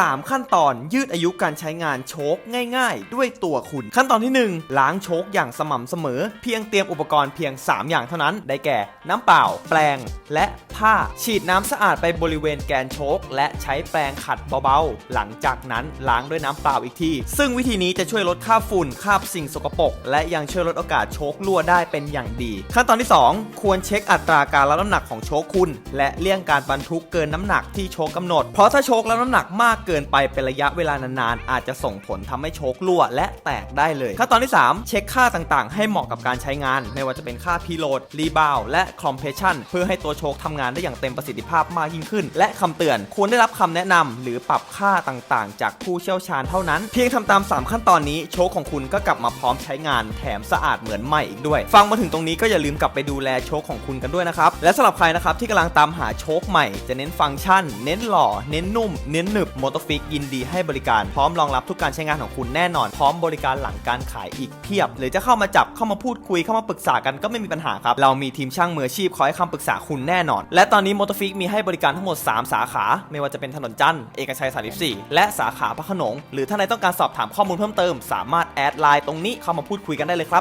3 ขั้นตอนยืดอายุการใช้งานโชคง่ายๆ ด้วยตัวคุณ ขั้นตอนที่ 1 ล้างโชคอย่างสม่ำเสมอ เพียงเตรียมอุปกรณ์เพียง 3 อย่างเท่านั้น ได้แก่ น้ำเปล่า แปรงและผ้า ฉีดน้ำสะอาดไปบริเวณแกนโชคและใช้แปรงขัดเบาๆ หลังจากนั้นล้างด้วยน้ำเปล่าอีกที ซึ่งวิธีนี้จะช่วยลดคราฝุ่นคราบสิ่งสกปรกและยังช่วยลดโอกาสโชครั่วได้เป็นอย่างดี ขั้นตอนที่ 2 ควรเช็คอัตราการรับน้ำหนักของโชคคุณ และเลี่ยงการบรรทุกเกินน้ำหนักที่โชคกำหนด เพราะถ้าโชคแล้วน้ำหนักมากเกินไปเป็นระยะเวลานานๆ อาจจะส่งผลทำให้โชครั่วและแตกได้เลยขั้นตอนที่ 3 เช็คค่าต่างๆ ให้เหมาะกับการใช้งาน ไม่ว่าจะเป็นค่าพีโหลดรีบาวและคอมเพรสชันเพื่อให้ตัวโชคทำงานได้อย่างเต็มประสิทธิภาพมากยิ่งขึ้น และคำเตือนควรได้รับคำแนะนำหรือปรับค่าต่างๆ จากผู้เชี่ยวชาญเท่านั้น เพียงทำตาม 3 ขั้นตอนนี้โชคของคุณก็กลับมาพร้อมใช้งานแถมสะอาดเหมือนใหม่อีกด้วย ฟังมาถึงตรงนี้ก็อย่าลืมกลับไปดูแลโชคของคุณกันด้วยนะครับและสำหรับใครนะครับที่กำลังตามหาโชคใหม่จะเน้นฟังก์ชัน เน้นหล่อ เน้นนุ่ม เน้นหนึบหมอเตฟิกยินดีให้บริการพร้อมรองรับทุกการใช้งานของคุณแน่นอน พร้อมบริการหลังการขายอีกเพียบ หรือจะเข้ามาจับเข้ามาพูดคุยเข้ามาปรึกษากันก็ไม่มีปัญหาครับ เรามีทีมช่างมืออาชีพคอยให้คำปรึกษาคุณแน่นอน และตอนนี้มอตฟิกมีให้บริการทั้งหมด 3 สาขา ไม่ว่าจะเป็นถนนจันทร์เอกชัย 34 และสาขาพระขนง หรือถ้าใครต้องการสอบถามข้อมูลเพิ่มเติม สามารถแอดไลน์ตรงนี้เข้ามาพูดคุยกันได้เลยครับ